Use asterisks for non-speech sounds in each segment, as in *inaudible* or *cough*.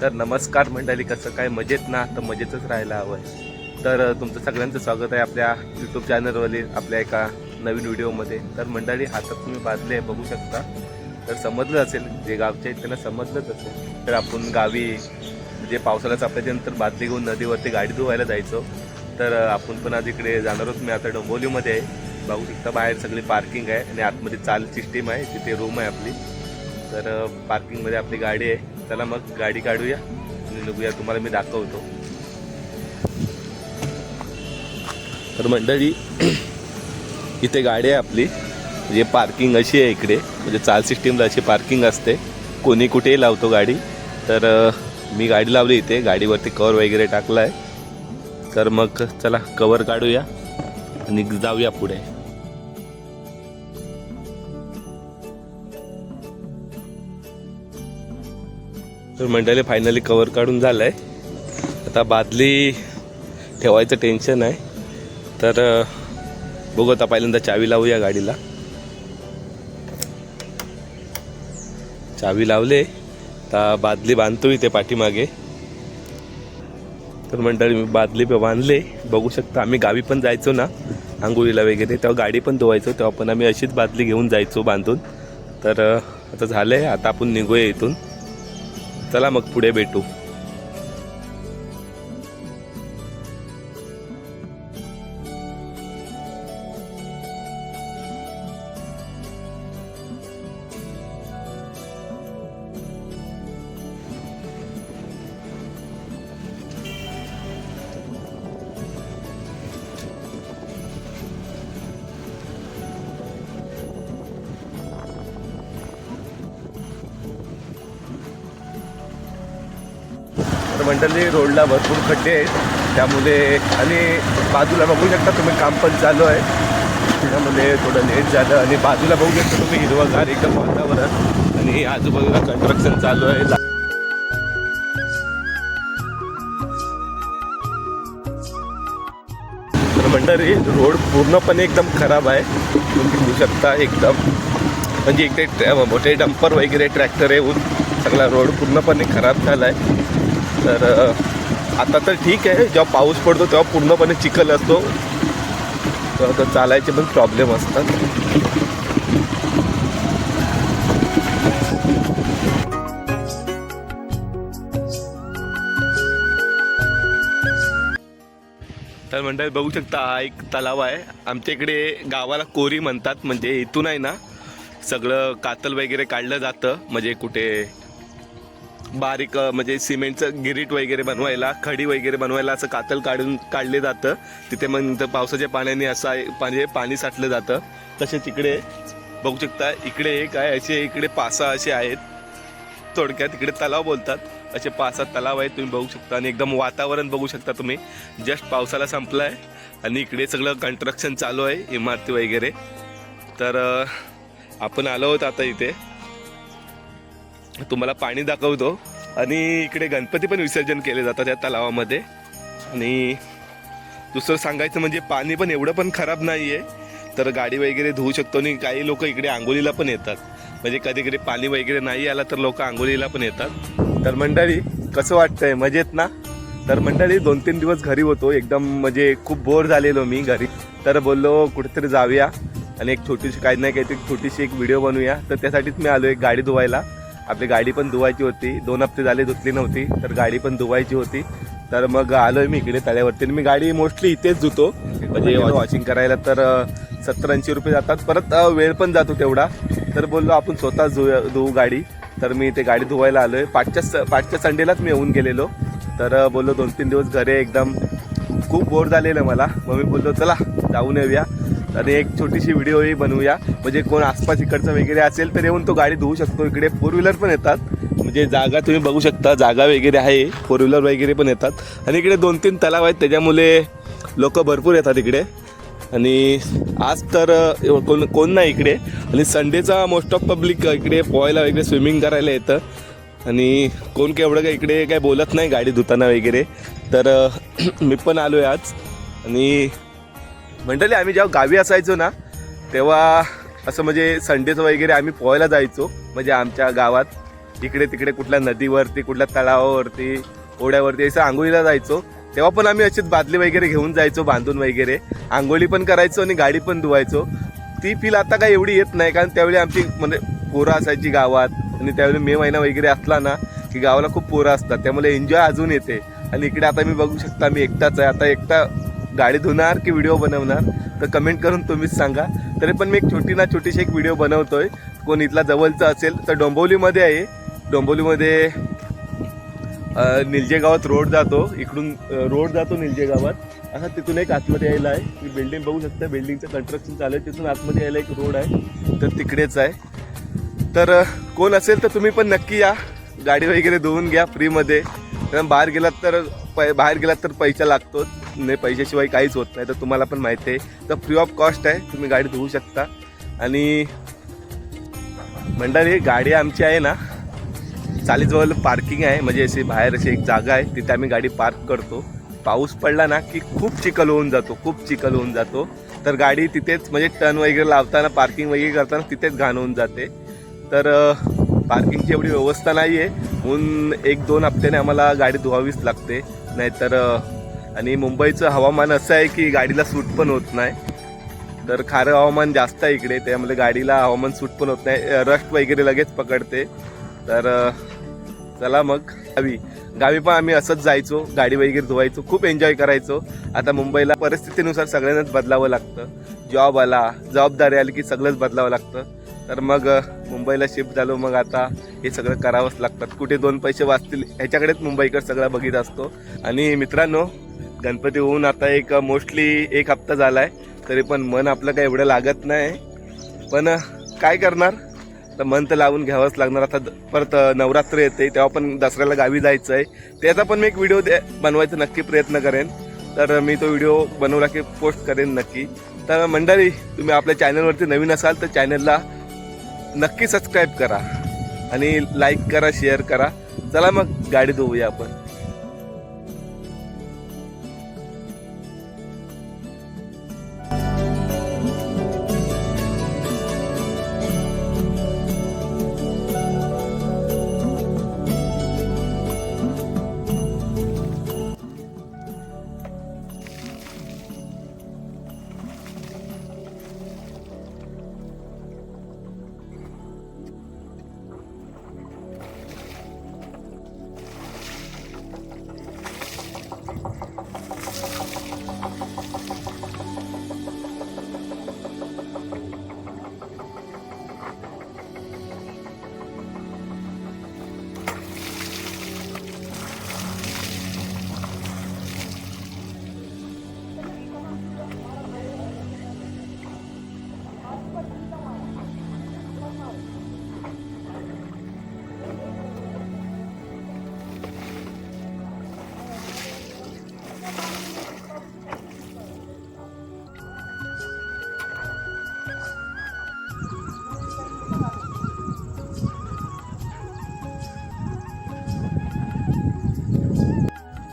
तर नमस्कार मंडळी कसं काय? मजेत ना? तर मजेतच राहायला हवं. आहे तर तुमचं सगळ्यांचं स्वागत आहे आपल्या यूट्यूब चॅनलवरील आपल्या एका नवीन व्हिडिओमध्ये. तर मंडळी हातात तुम्ही बांधले आहे बघू शकता. तर समजलं असेल जे गावचे आहेत त्यांना समजलंच असेल. तर आपण गावी म्हणजे पावसाळा सापल्याच्यानंतर बादली घेऊन नदीवरती गाडी धुवायला जायचो. तर आपण पण आज इकडे जाणार आहोत. मी आता डोंबोलीमध्ये आहे. बघू शकता बाहेर सगळी पार्किंग आहे आणि आतमध्ये चाल सिस्टीम आहे. तिथे रूम आहे आपली. तर पार्किंगमध्ये आपली गाडी आहे. चला मग गाडी काढूया आणि निघूया. तुम्हाला मी दाखवतो. तर मंडळी *clears throat* इथे गाडी आहे आपली. म्हणजे पार्किंग अशी आहे इकडे. म्हणजे चाल सिस्टीमला अशी पार्किंग असते. कोणी कुठेही लावतो गाडी. तर मी गाडी लावली इथे. गाडीवरती कवर वगैरे टाकला आहे तर मग चला कवर काढूया आणि जाऊया पुढे. तर मंडळी फायनली कवर काढून झालं आहे आता बादली ठेवायचं टेन्शन आहे. तर बघू आता पहिल्यांदा चावी लावूया गाडीला. चावी लावले. आता बादली बांधतो इथे पाठीमागे. तर मंडळी मी बादली बांधले. बघू शकता आम्ही गावी पण जायचो ना आंघोळीला वगैरे. तेव्हा गाडी पण धुवायचो. तेव्हा पण आम्ही अशीच बादली घेऊन जायचो बांधून. तर आता आता आहे आता आपण निघूया इथून. चला मग पुढे भेटू. तर रोडला भरपूर खड्डे आहेत. त्यामुळे आणि बाजूला बघू शकता तुम्ही काम पण चालू आहे. त्याच्यामुळे थोडं लेट झालं आणि बाजूला बघू शकता तुम्ही हिरवगार एकदम वातावरण. आणि आजूबाजूला कन्स्ट्रक्शन चालू आहे. मंडळी रोड पूर्णपणे एकदम खराब आहे. तुम्ही बघू शकता एकदम. म्हणजे इकडे ट्रॅ- मोठे डंपर वगैरे ट्रॅक्टर येऊन सगळा रोड पूर्णपणे खराब झाला आहे तर आता तर ठीक आहे. जेव्हा पाऊस पडतो तेव्हा पूर्णपणे चिखल असतो. तेव्हा तर चालायचे पण प्रॉब्लेम असतात. तर मंडळी बघू शकता हा एक तलाव आहे. आमच्या इकडे गावाला कोरी म्हणतात. म्हणजे इथून आहे ना सगळं कातल वगैरे काढलं जातं. म्हणजे कुठे बारीक म्हणजे सिमेंटचं गिरीट वगैरे बनवायला खडी वगैरे बनवायला असं कातल काढून काढले जातं. तिथे मग नंतर पावसाच्या पाण्याने असं आहे- म्हणजे पाणी साठलं जातं. तसेच इकडे बघू शकता इकडे एक आहे असे इकडे पासा असे आहेत. थोडक्यात इकडे तलाव बोलतात. असे पासा तलाव आहेत तुम्ही बघू शकता. आणि एकदम वातावरण बघू शकता तुम्ही. जस्ट पावसाला संपला आहे आणि इकडे सगळं कन्स्ट्रक्शन चालू आहे इमारती वगैरे. तर आपण आलो आहोत आता इथे. तुम्हाला पाणी दाखवतो. आणि इकडे गणपती पण विसर्जन केले जातात या तलावामध्ये. आणि दुसरं सांगायचं म्हणजे पाणी पण एवढं पण खराब नाही आहे तर गाडी वगैरे धुवू शकतो आणि काही लोक इकडे आंघोळीला पण येतात. म्हणजे कधी कधी पाणी वगैरे नाही आला तर लोक आंघोळीला पण येतात. तर मंडळी कसं वाटतंय? मजेत ना? तर मंडळी दोन तीन दिवस घरी होतो. एकदम म्हणजे खूप बोर झालेलो मी घरी. तर बोललो कुठेतरी जाऊया. आणि एक छोटीशी काही नाही काहीतरी छोटीशी एक व्हिडिओ बनवूया. तर त्यासाठीच मी आलो एक गाडी धुवायला. आपली गाडी पण धुवायची होती. दोन हप्ते झाले धुतली नव्हती तर गाडी पण धुवायची होती. तर मग आलोय मी इकडे तळ्यावरती आणि मी गाडी मोस्टली इथेच धुतो. म्हणजे वॉशिंग करायला तर सत्तर ऐंशी रुपये जातात. परत वेळ पण जातो तेवढा. तर बोललो आपण स्वतःच धुया धुवू गाडी. तर मी ते गाडी धुवायला आलोय. पाचच्या स- पाचच्या संडेलाच मी येऊन गेलेलो. तर बोललो दोन तीन दिवस घरी एकदम. खूप बोर झालेलं मला. मग मी बोललो चला जाऊन येऊया. आणि एक छोटीशी व्हिडिओही बनवूया. म्हणजे कोण आसपास इकडचं वगैरे असेल तर येऊन तो गाडी धुवू शकतो. इकडे फोर व्हीलर पण येतात. म्हणजे जागा तुम्ही बघू शकता. जागा वगैरे आहे. फोर व्हीलर वगैरे पण येतात. आणि इकडे दोन तीन तलाव आहेत. त्याच्यामुळे लोक भरपूर येतात इकडे. आणि आज तर कोण कोण नाही इकडे. आणि संडेचा मोस्ट ऑफ पब्लिक इकडे पोहायला वगैरे स्विमिंग करायला येतं. आणि कोण काय एवढं काय इकडे काय बोलत नाही गाडी धुताना वगैरे. तर *clears throat* मी पण आलो आहे आज. आणि मंडळी आम्ही जेव्हा गावी असायचो ना तेव्हा असं म्हणजे संडेचं वगैरे आम्ही पोहायला जायचो. म्हणजे आमच्या गावात इकडे तिकडे कुठल्या नदीवरती कुठल्या तळावावरती ओढ्यावरती असं आंघोळीला जायचो. तेव्हा पण आम्ही अशीच बादली वगैरे घेऊन जायचो बांधून वगैरे. आंघोळी पण करायचो आणि गाडी पण धुवायचो. ती फील आता काय एवढी येत नाही कारण त्यावेळी आमची म्हणजे पोरं असायची गावात आणि त्यावेळी मे महिना वगैरे असला ना की गावाला खूप पोरं असतात. त्यामुळे एन्जॉय अजून येते. आणि इकडे आता मी बघू शकता मी एकटाच आहे. आता एकटा गाडी धुणार की व्हिडिओ बनवणार तर कमेंट करून तुम्हीच सांगा. तरी पण मी एक छोटी ना छोटीशी एक व्हिडिओ बनवतोय. कोण इथला जवळचा असेल तर डोंबिवलीमध्ये आहे. डोंबिवलीमध्ये निलजे गावात रोड जातो. इकडून रोड जातो निलजे गावात असा तिथून एक आतमध्ये यायला आहे. मी बिल्डिंग बघू शकता. बिल्डिंगचं कन्स्ट्रक्शन चालू आहे. तिथून आतमध्ये यायला एक रोड आहे. तर तिकडेच आहे. तर कोण असेल तर तुम्ही पण नक्की या. गाडी वगैरे धुवून घ्या फ्रीमध्ये. कारण बाहेर गेलात तर पै बाहेर गेलात तर पैसा लागतोच. नाही पैशाशिवाय काहीच होत नाही. तर तुम्हाला पण माहिती आहे. तर फ्री ऑफ कॉस्ट आहे. तुम्ही गाडी धुवू शकता. आणि मंडळी गाडी आमची आहे ना चालीजवळ पार्किंग आहे. म्हणजे अशी बाहेर अशी एक जागा आहे. तिथे आम्ही गाडी पार्क करतो. पाऊस पडला ना की खूप चिखल होऊन जातो. खूप चिखल होऊन जातो. तर गाडी तिथेच म्हणजे टर्न वगैरे लावताना पार्किंग वगैरे करताना तिथेच घाण होऊन जाते. तर पार्किंगची एवढी व्यवस्था नाही आहे म्हणून एक दोन हप्त्याने आम्हाला गाडी धुवावीच लागते. नाहीतर आणि मुंबईचं हवामान असं आहे की गाडीला सूट पण होत नाही. तर खारं हवामान जास्त आहे इकडे त्यामुळे गाडीला हवामान सूट पण होत नाही. रस्ट वगैरे लगेच पकडते. तर चला मग गावी. गावी पण आम्ही असंच जायचो गाडी वगैरे धुवायचो खूप एन्जॉय करायचो. आता मुंबईला परिस्थितीनुसार सगळ्यांनाच बदलावं लागतं. जॉब आला जबाबदारी आली की सगळंच बदलावं लागतं. तर मग मुंबईला शिफ्ट झालो मग आता हे सगळं करावंच लागतात कुठे दोन पैसे वाचतील ह्याच्याकडेच मुंबईकर सगळं बघित असतो. आणि मित्रांनो गणपती होऊन आता एक मोस्टली एक हप्ता झाला आहे तरी पण मन आपलं काही एवढं लागत नाही. पण काय करणार? तर मन तर लावून घ्यावंच लागणार. आता परत नवरात्र येते तेव्हा पण दसऱ्याला गावी जायचं आहे त्याचा पण मी एक व्हिडिओ दे बनवायचा नक्की प्रयत्न करेन. तर मी तो व्हिडिओ बनवला की पोस्ट करेन नक्की. तर मंडळी तुम्ही आपल्या चॅनलवरती नवीन असाल तर चॅनलला नक्की सबस्क्राईब करा. आणि लाईक करा शेअर करा. चला मग गाडी धुवूया आपण.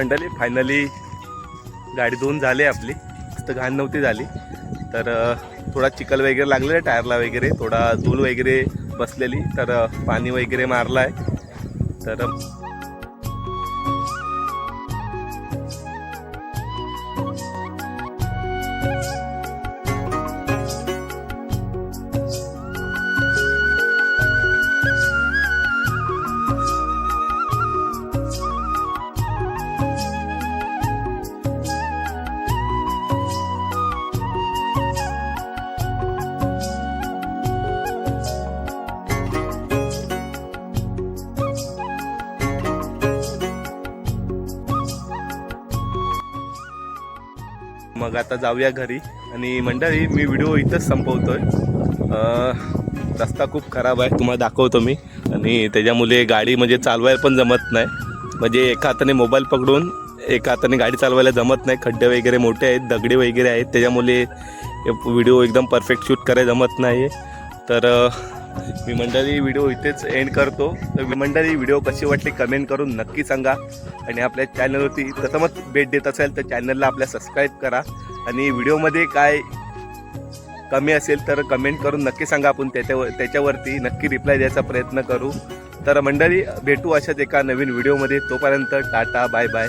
मंडळी फायनली गाडी धुवून झाली आपली. तर घाण नव्हती झाली. तर थोडा चिखल वगैरे लागलेला टायरला वगैरे. थोडा धूल वगैरे बसलेली. तर पाणी वगैरे मारलं आहे तर मग आता जाऊया घरी. आणि मंडळी मी व्हिडिओ इथंच संपवतोय. आहे रस्ता खूप खराब आहे तुम्हाला दाखवतो मी. आणि त्याच्यामुळे गाडी म्हणजे चालवायला पण जमत नाही. म्हणजे एका हाताने मोबाईल पकडून एका हाताने गाडी चालवायला जमत नाही. खड्डे वगैरे मोठे आहेत दगडे वगैरे आहेत. त्याच्यामुळे व्हिडिओ एकदम परफेक्ट शूट करायला जमत नाही तर मी मंडळी व्हिडिओ इथेच एंड करतो. तर मी मंडळी व्हिडिओ कशी वाटली कमेंट करून नक्की सांगा. आणि आपल्या चॅनलवरती प्रथमच भेट देत असेल तर चॅनलला आपल्या सबस्क्राईब करा. आणि व्हिडिओमध्ये काय कमी असेल तर कमेंट करून नक्की सांगा. आपण त्याच्यावर त्याच्यावरती नक्की रिप्लाय द्यायचा प्रयत्न करू. तर मंडळी भेटू अशाच एका नवीन व्हिडिओमध्ये. तोपर्यंत टाटा बाय बाय